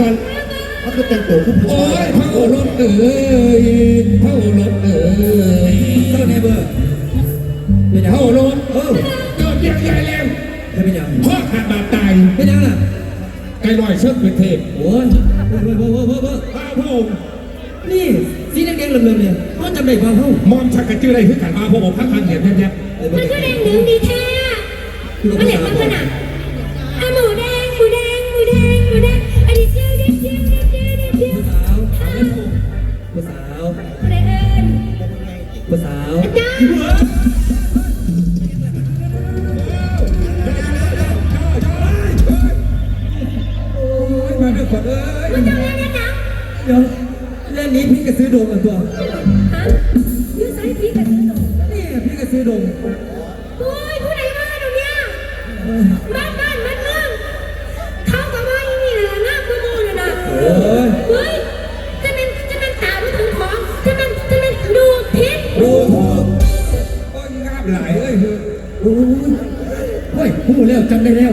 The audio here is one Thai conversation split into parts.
ก่อนเขาคือแต่งตัวผู้ผู้โอ้ชายยเท่ารถเอ๋ยเท่ารถเอ๋ยเท่าไหนเบอร์เป็นยังเท่ารถเออยอดเยี่ยมใหญ่แรงเป็นยังพ่อขาดบาดตายเป็นยังล่ะไกลลอยเชือกเป็นเทพโอ้ยเบอร์เบอร์เบอร์เบอร์เบอร์พระพระองค์นี่สีแดงๆเหลืองๆเนี่ยเขาจำได้ป่าวเฮ้ามอมชักกระจืออะไรคือกันมาพระองค์พระคันเห็นแยบมันก็แดงหนึ่งดีแท้มันเห็นมันขนาดอะหมูแดงหมูแดงหมูแดงหมูแดง มาด้วยขวัญเอ้ยมันจะเล่นยังไงเดี๋ยวเล่นนี้พี่ก็ซื้อโดมอันตัวฮะยืดสายพีกับยืดตรงนี่พี่ก็ซื้อโดมโอ้ยผู้ใดมาตรงเนี้ยบ้านบ้านบ้านเมืองเขาก็ว่าอย่างนี้แหละนะกูมูเลยนะ อ้ยเฮ้ยพูแล้วจำได้แล้ว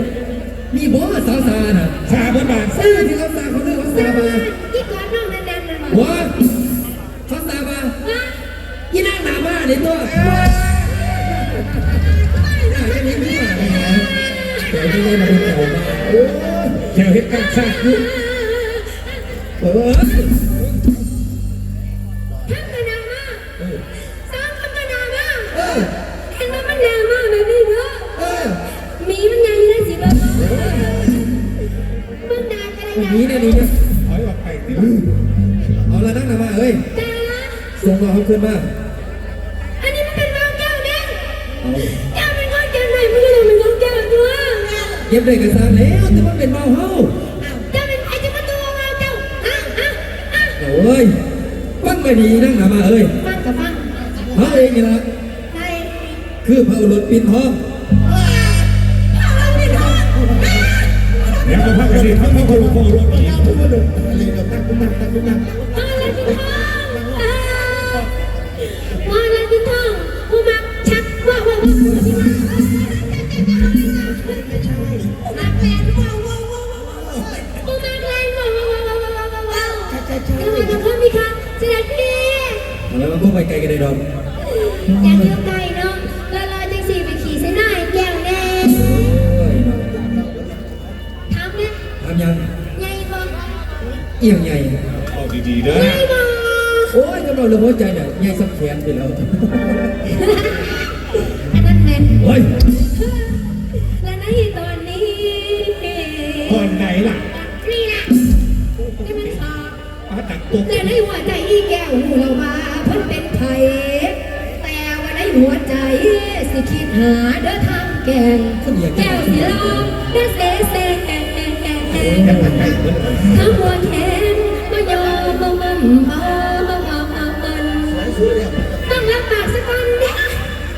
มีบอสสาวสาน่ะชาเพื่อนบ้านซื้อที่เขาสาเขาเรียกว่าเสื้สาบาที่กอดน้องแน่นๆนั่นหัววะเขาสาบาว่ายี่นั่งหนามาเดี๋ยวตัวน่าจะมีมีมาเลยนะเดี๋ยวนี้มาเป็นแถวมาโอ้ยแถวเหตุการณ์ชาติคือเปิดทำกันนามาสร้างกันนามากเออเห็นว่ามันแรงมากแบบนี้เนอะ เออ มีมันยังได้สิบ้าง มึงด่านอะไรหนีนะเนี่ยหนีเนี่ยถอยออกไปติเอาละนั่งหนามาเอ้ยแต่ละส่งมาเขาขึ้นมาอันนี้มันเป็นวางแก้วเนี่แก้วเป็นวางแก้วไหนมึงก็เลยเป็นวางแก้วด้วเก็บได้กระซังแล้วแต่มันเป็นเบาเฮาแก้วเป็นไอ้จะมาตัววางแก้วอะอะอะโอ้ยฟังไม่ดีนั่งหนามาเอ้ยฟังกับฟังเฮาเองนี่ละใครคือพระอุลปินทอง ดี๋ยวมาพักกันดิทั้งพระพรหมพระรถอีกผู้มาดูอะไรกับนั่งนั่งนั่งนั่งมาแล้วพี่ทองอ่ามาแล้วพี่ทองกูมาชักว่าว่าว่าพี่มานักแมนว่าว่าว่าว่ากูมาแรงว่าว่าว่าว่าว่าว่าว่ายังไงกันครับพี่คะเสด็จพี่แล้วมันก็ไปไกลกันเลยดอมอย่าเลี้ยวไกลเนาะ เอียงใหญ่เอาดีๆเด้อใหญ่บ่โอ้ยกำลังเรื่องหัวใจเนี่ยใหญ่สักแขนไปแล้วอันนั้นแมนเฮ้ยและในตอนนี้คนไหนล่ะนี่แหละนี่มันสอบอาตักตุกและในหัวใจอีแก้วหูเรามาเพิ่นเป็นไผแต่ว่าในหัวใจสิคิดหาเด้อทางแก่งแก้วสิลองเด้อเสเส ทั้งหัวแขนบ่ยอมบ่มันพอบ่เอาเอามันต้องรับปากสักก่อนเด้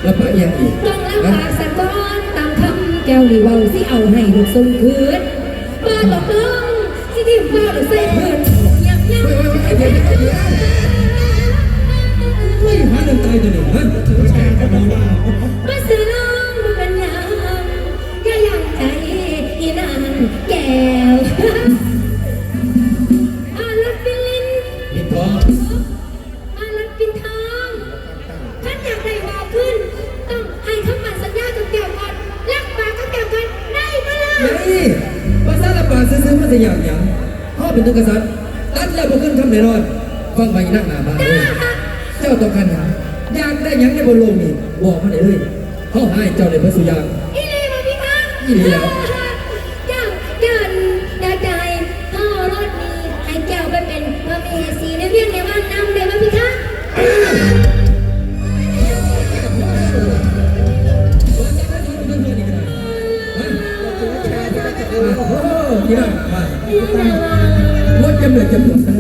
แล้วพระเอียงอีกต้องรับปากสักก่อนตามคำแก้วหรือเว่าสิเอาให้ลูกทรงคืนมาตกลงสิที่มาหรือใส่เพื่อนยับยั้งเฮ้ยหาเรื่องตายตัวหนึ่งฮะมาซื้อ แก้วอาลัดปินลินปิดทองอาลัดปินทองท่านอยากได้วาวขึ้น ต้องให้คำมั่นสัญญากับแก้วก่อนรักปากกับแก้วก่อนได้ปะล่ะนี่ภาษาละปาซื้อๆมันจะอย่างอย่างพ่อเป็นตัวกษัตริย์ตัดแล้วบ่ขึ้นคำแน่นอนฟังไปนั่งหน้ามาเลยเจ้าต้องการหาอยากได้หยังในบนโลกนี้บอกมาได้เลยเขาให้เจ้าในพระสุยางอีลีมาพี่คะอีหลีแล้ว อ้ยนะมาอย่ามาลดจำเลยจำนวนนะ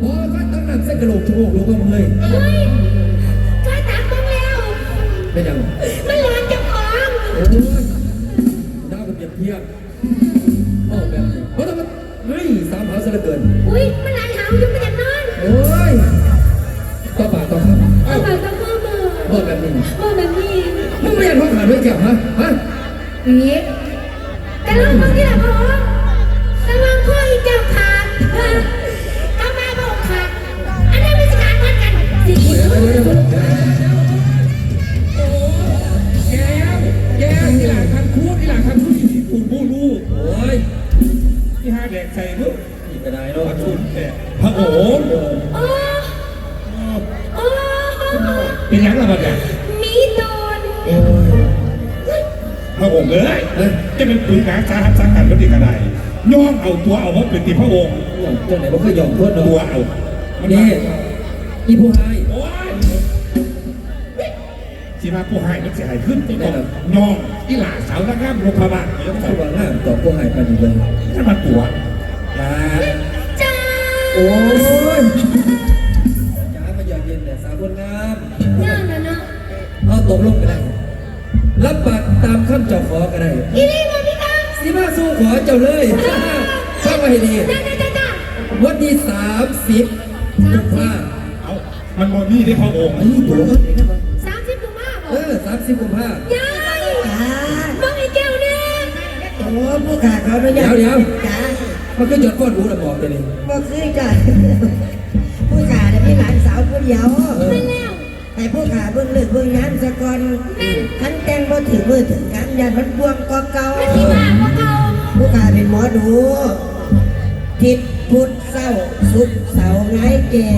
โอ้ก็ตั้งนักเส้นกระโหลกชั่วโมงลงก็เลยเฮ้ยข้าตักบ้างแล้วเป็นยังมันร้อนจ้าของโอ้ยดาวกับเปรียบเทียบโอ้แบบนี้เพราะถ้ามันเฮ้ยสามหาซะเหลือเกินอุ้ยมันหลหาวยู่มันอยากนอนโอ้ยต่อปากต่อคำเอาเอ้าปากต้องพ่อมือบอกแบบนี้พ่อแบบนี้มึงไม่อยากท้องขาดด้วยแก้วฮะฮะอย่างนี้ แต่ลูกมึงที่แหละพ่อระวังพ่ออีกเจ้าขาดกำมาบอกขาอันนี้นไม่ใช่การทัดกันสิแย้มแย้มที่หลังคันคูดที่หลังคันคูดที่ปูบูลูโอ้ยที่ห้าแดกใส่ลูกอีกกระไดเนาะชุดแดกพระโอ๋โอ้โอ้เป็นยังไงบ้างเนี่ย องค์เอ้ยจะเป็นปืนกลางสาหัสสากันก็ดีกระไดย่อมเอาตัวเอาว่าเป็นตีพระองค์อย่างเจ้าไหนบ่เคยยอมทษเนาะตัวเอามันนี่อีผู้ให้โอ้ยสิมาผู้ให้มันเสียหายขึ้นที่ต้องย่อมที่หลาสาวนักงามโรงพยาบาลเดี๋ยวถ้าเขาวางหน้าต่อผู้ให้ปานนี้เลยถ้ามาตัวลาจ้าโอ้ยจ้ามาหยอดเย็นแต่สาวคนงามนั่นน่ะเนาะเอาตกลงกันได้ รับปากตามคำเจ้าขอก็ได้อีนี่มาพี่ตังสิมาสู้ขอเจ้าเลยฟังไว้ให้ดีจ้าจ้าจ้าจ้าวันที่สามสิบกุมภาเอามันโมนี่ที่พระองค์อันนี้ตัวสามสิบกุมภาพันเอธ์อสามสิบกุมภายายบังไอ้แก้วเนี่ยโอ้ผู้ขาเขาไม่เดี๋ยายวเดี๋ยวจ้ามันก็หยดก้อนหูระบอกเลยนี่บ่คือจ้ะผู้ขาเนี่ยมีหลานสาวผู้เดียวไม่แล้ว แต่ผู้ขาเบิ่งเลือกเบิ่งน้ำสะก่อนแม่นคันแต่งบ่ถือมือถึงกันยันมันบวมก็เก่ามันที่มากกว่าเก่าผู้ขาเป็นหมอดูทิศพุธเศร้าสุขเสาร์ไงายแก่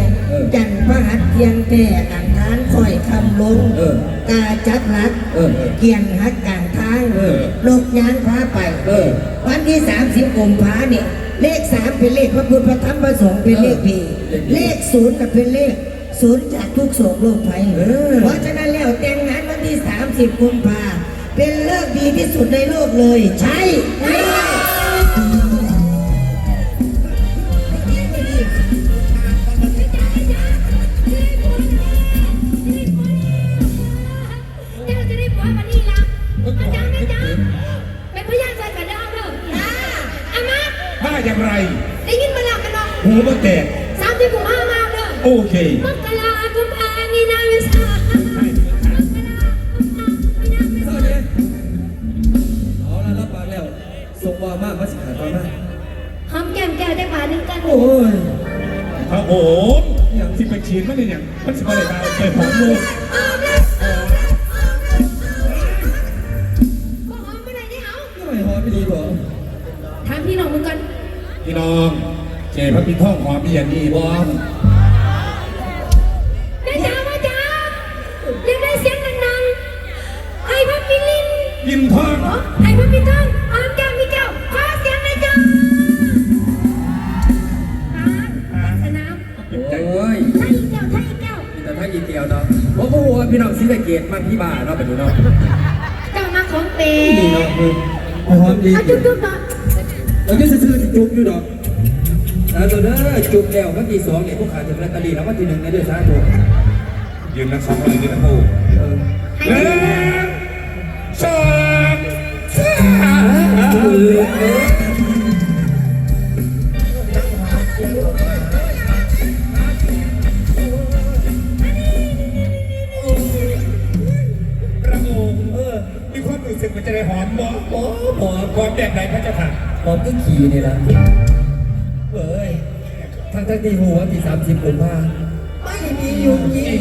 จันทร์พระหัตถ์เทียงแต่อังคารคอยคำลงเออกาจัดรักเออเกียงหักกลางทางเออนกยางพาไปเออวันที่30กุมภาเนี่ยเลขสามเป็นเลขพระพุทธพระธรรมพระสงฆ์เป็นเลขพีเออเลขศูนย์ก็เป็นเลข ศูนย์จากทุกโศกโรคภัยเออเพราะฉะนั้นแล้วแต่งงานวันที่ 30กุมภาเป็นเลิกดีที่สุดในโลกเลย ใช่เจ้าจะได้ผัววันนี้ละอาจารย์แม่จ้าเป็นพยานใจกันได้เด้ออามาถ้าอย่างไร ได้ยินมาแล้วกันเนาะหูมันแตกสามสิบกุมภามาเด้อ โอเค มกรากุมภามีนาเมษาเท่านี้เอาละรับปากแล้วส่งว่ามากมาสิขาดตอนมาหอมแก้มแก้วได้ป่าหนึ่งกันโอ้ยพระโอ๋ที่ไปฉีดมันเนี่ยอย่างมันสิบอะไรมาเคยผมลูกหอมแล้วหอมแล้วหอมแล้วหอมไปไหนเนี่ยเอาทำไมหอมไม่ดีบ่ถามพี่น้องมึงกันพี่น้อง เจพระปิท่องหอมเบียนดีบ พี่น้องซีสะเกตมากพี่บ้าเนาะไปดูเนาะเจ้ามาของเปนี่เนาะคือหอมดีเอาจุ๊บจุ๊บเนาะเราจะซื้อๆจุกอยู่ดอกแล้วเด้อจุกแล้วครั้งที่สองเนี่ยพวกขาถึงลอตเตอรี่แล้ววันที่หนึ่งในเดือนสาธุยืนนักสองคนยืนนักโอ้เออหนึ่งสองสาม ทีนี่ละเอ้ยทั้งทั้งที่หัวที่สามสิบกุมภาไม่มีอยู่จริง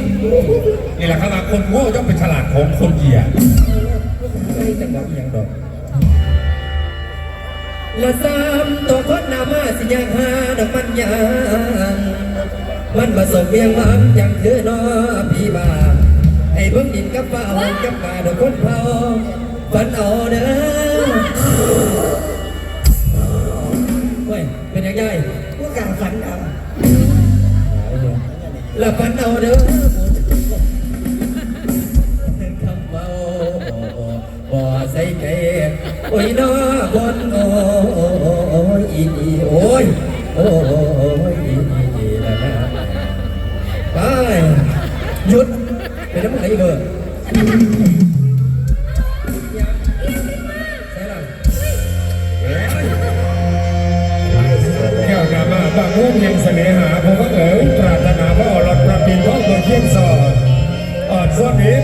นี่แหละครับคนโง่ย่อมเป็นฉลาดของคนเหยียดไม่จังหวะอีหยังดอกละสามตัวคนหนามาสิยังหาดอกมันยังมันผสมเบียงหวานย่างเธอนอพี่บ้าให้เบิ่งดินกับฟ้าหอมกับกาดอกคนเผาฝันเอาเด้อ ใส่ใจโอ้ยน้อคนโอ้ยอีนี่โอ้ยโอ้ยอีนี่นะนะไปหยุดไปน้ำไหลเบอร์บางมุ่งยังเสน่หาเพราะว่าเอ๋ยปรารถนาพระอรรถประปินพ่อตัวเยี่ยมสอดอดซ้อนนี้